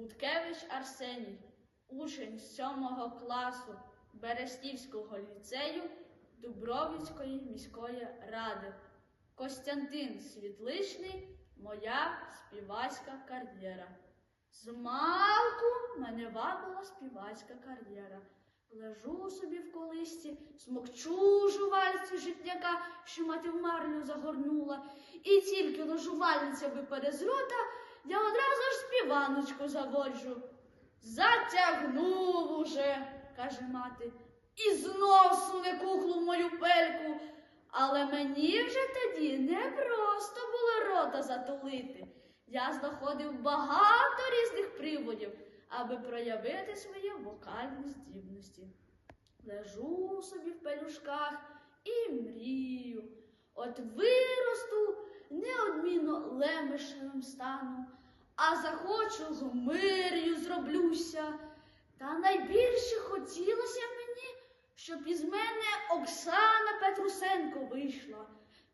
Буткевич Арсеній, учень 7 класу Берестівського ліцею Дубровицької міської ради. Костянтин Світличний, моя співацька кар'єра. Змалку мене вабила співацька кар'єра. Лежу собі в колисці, смокчу жувальці житняка, що мати в марлю загорнула, і тільки ложувальниця випаде з рота, я одразу ж співаночку заводжу. Затягнув уже, каже мати, і знов суне кухлу в мою пельку. Але мені вже тоді не просто було рота затулити. Я знаходив багато різних приводів, аби проявити свої вокальні здібності. Лежу собі в пелюшках і мрію. От виросту, неодмінно лемешевим стану, а захочу гмир'ю зроблюся. Та найбільше хотілося мені, щоб із мене Оксана Петрусенко вийшла.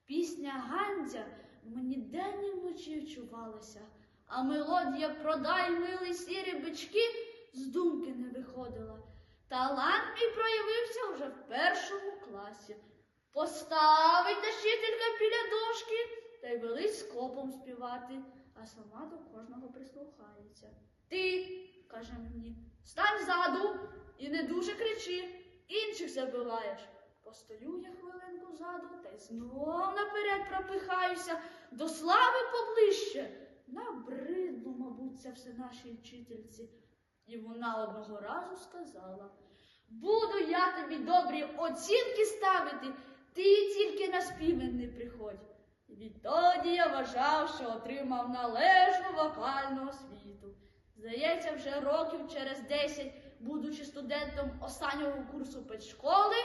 Пісня Гандзя мені день і вночі вчувалася, а мелодія продай милий сірі бички з думки не виходила. Талант мій проявився вже в першому класі. Поставить та вчителька біля дошки та й велить скопом співати, а сама до кожного прислухається. Ти, каже мені, стань ззаду і не дуже кричи, інших забиваєш. Постою я хвилинку ззаду та й знов наперед пропихаюся до слави поближче. Набридло, мабуть, це все нашій вчительці. І вона одного разу сказала: Буду я тобі добрі оцінки ставити, ти тільки на співен не приходь. Відтоді я вважав, що отримав належну вокальну освіту. Здається, вже років через десять, будучи студентом останнього курсу педшколи,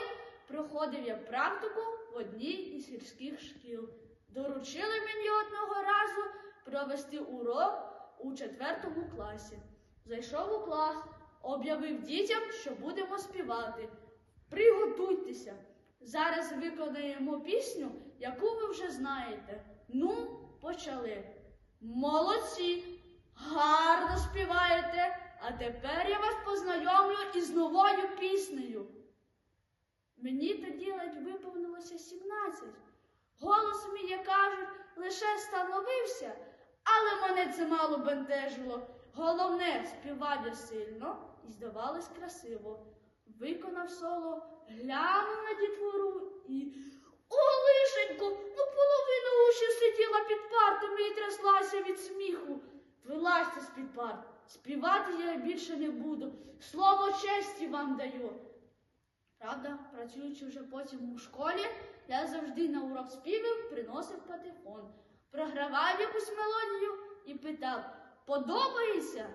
проходив я практику в одній із сільських шкіл. Доручили мені одного разу провести урок у четвертому класі. Зайшов у клас, об'явив дітям, що будемо співати. Приготуйтеся. Зараз виконаємо пісню, яку ви вже знаєте. Ну, почали. Молодці, гарно співаєте. А тепер я вас познайомлю із новою піснею. Мені тоді ледь виповнилося 17. Голос мій, як кажуть, лише становився, але мене це мало бентежило. Головне, співав я сильно і здавалось красиво. Виконав соло, глянув Вилазьте з-під парт. Співати я більше не буду. Слово честі вам даю. Правда, працюючи вже потім у школі, я завжди на урок співів приносив патефон, програвав якусь мелодію і питав: подобається?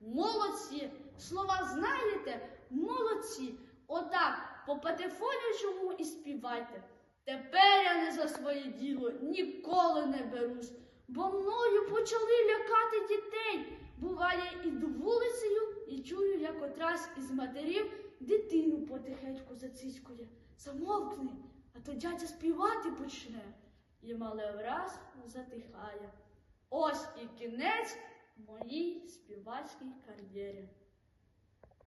Молодці! Слова знаєте? Молодці! Отак по патефонячому і співайте. Тепер я не за своє діло ніколи не берусь, бо мною почали лякати дітей. Буває, іду вулицею і чую, як отрась із матерів дитину потихеньку зацицькує. Замовкни, а то дядя співати почне. І мале враз затихає. Ось і кінець моїй співацькій кар'єрі.